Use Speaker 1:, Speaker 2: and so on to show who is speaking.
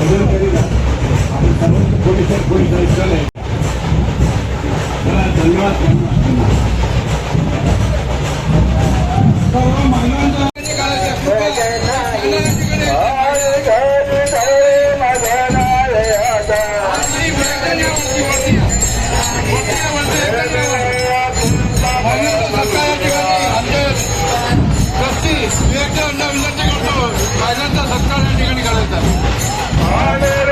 Speaker 1: भजन करीला आणि सर्व पोलीस धन्यवाद सर्व मानवांचा विवेकानंद विनंती करतो या ठिकाणी करायचा Hallelujah.